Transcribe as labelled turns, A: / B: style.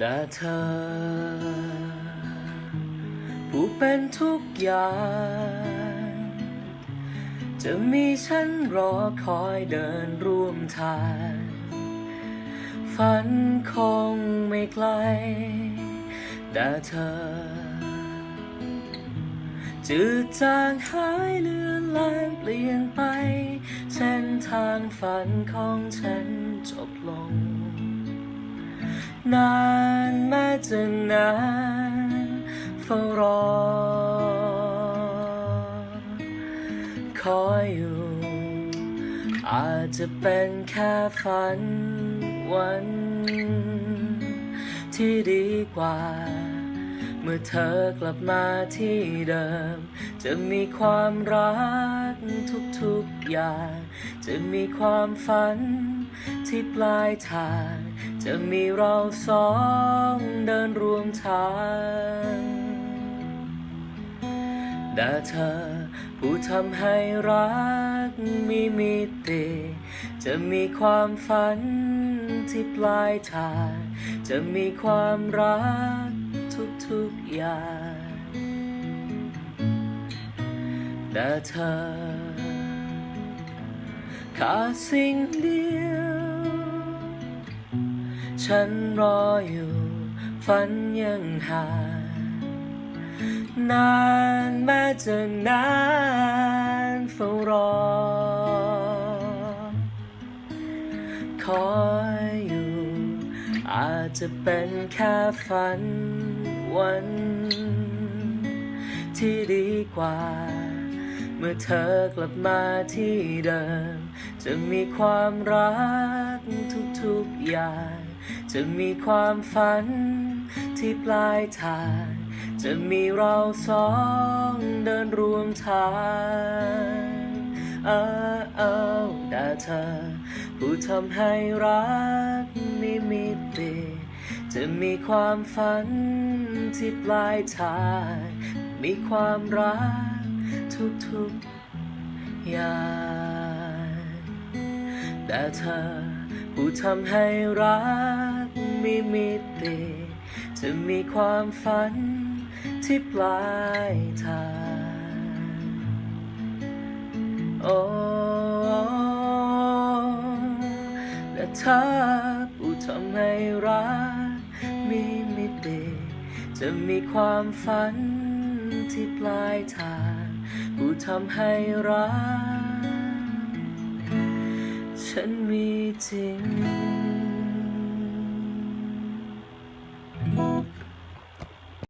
A: แต่เธอ ผู้เป็นทุกอย่าง จะมีฉันรอคอยเดินร่วมทาง ฝันคงไม่ไกลแต่เธอ จืดจางหายเลือนลางเปลี่ยนไป เส้นทางฝันของฉันจบลง นานแม้จะนานเฝ้ารอ คอยอยู่ อาจจะเป็นแค่ฝันวัน ที่ดีกว่า เมื่อเธอกลับมาที่เดิม จะมีความรักทุกๆอย่าง จะมีความฝันที่ปลายทาง จะมีเราสองเดินร่วมทางแต่เธอผู้ทำให้รักมีมิติจะมีความฝันที่ปลายทาง จะมีความรัก ทุกๆอย่าง แต่เธอ ขาดสิ่งเดียว ฉันรออยู่ฝันยังห่างนานแม้จะนานเฝ้ารอ คอยอยู่ อาจจะเป็นแค่ฝัน วัน ที่ดีกว่า เมื่อเธอกลับมาที่เดิม จะมีความรักทุกๆอย่าง จะมีความฝันที่ปลายทาง จะมีเราสองเดินร่วมทางเออเออแต่เธอผู้ทำให้รักมีมิติ จะมีความฝันที่ปลายทาง มีความรักทุกๆอย่างแต่เธอผู้ทำให้รักมีมิติจะมีความฝันที่ปลายทาง โอ้และเธอผู้ทำให้รัก จะมีความฝันที่ปลายทางผู้ทำให้รัก ฉันมีจริง